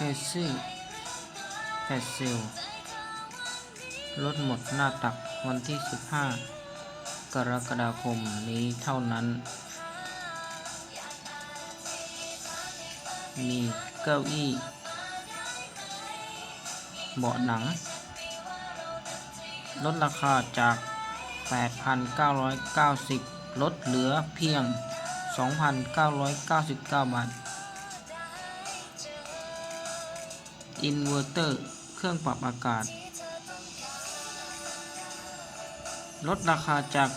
เพซิลแพซซิลลดหมดหน้าตักวันที่ 15 กรกฎาคมนี้เท่านั้น มีเก้าอี้เบาะหนัง ลดราคาจาก 8,990 ลดเหลือเพียง 2,999 บาท อินเวอร์เตอร์ เครื่องปรับอากาศ ลดราคาจาก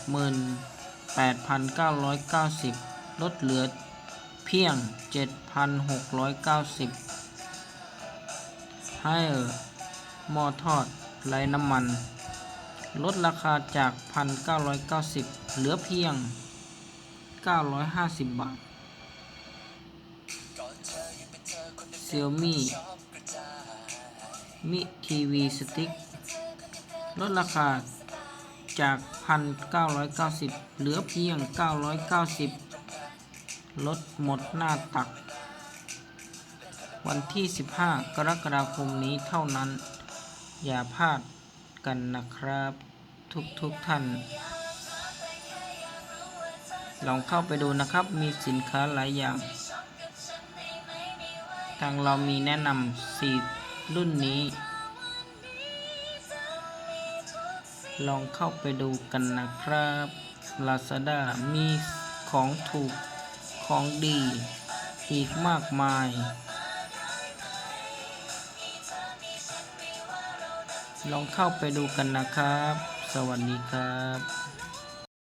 18,990 ลดเหลือเพียง 7,690 ให้หม้อทอดไร้น้ำมัน ลดราคาจาก 1,990 เหลือเพียง 950 บาท Xiaomi Mi TV Stick ลดราคาจาก 1,990 เหลือเพียง 990 ลดหมดหน้าตัก วันที่ 15 กรกฎาคมนี้เท่านั้น อย่าพลาดกันนะครับทุกทุกท่าน ลองเข้าไปดูนะครับ มีสินค้าหลายอย่าง ทางเรามีแนะนำสี รุ่นนี้ ลองเข้าไปดูกันนะครับ Lazada มีของถูกของดี อีกมากมาย ลองเข้าไปดูกันนะครับ สวัสดีครับ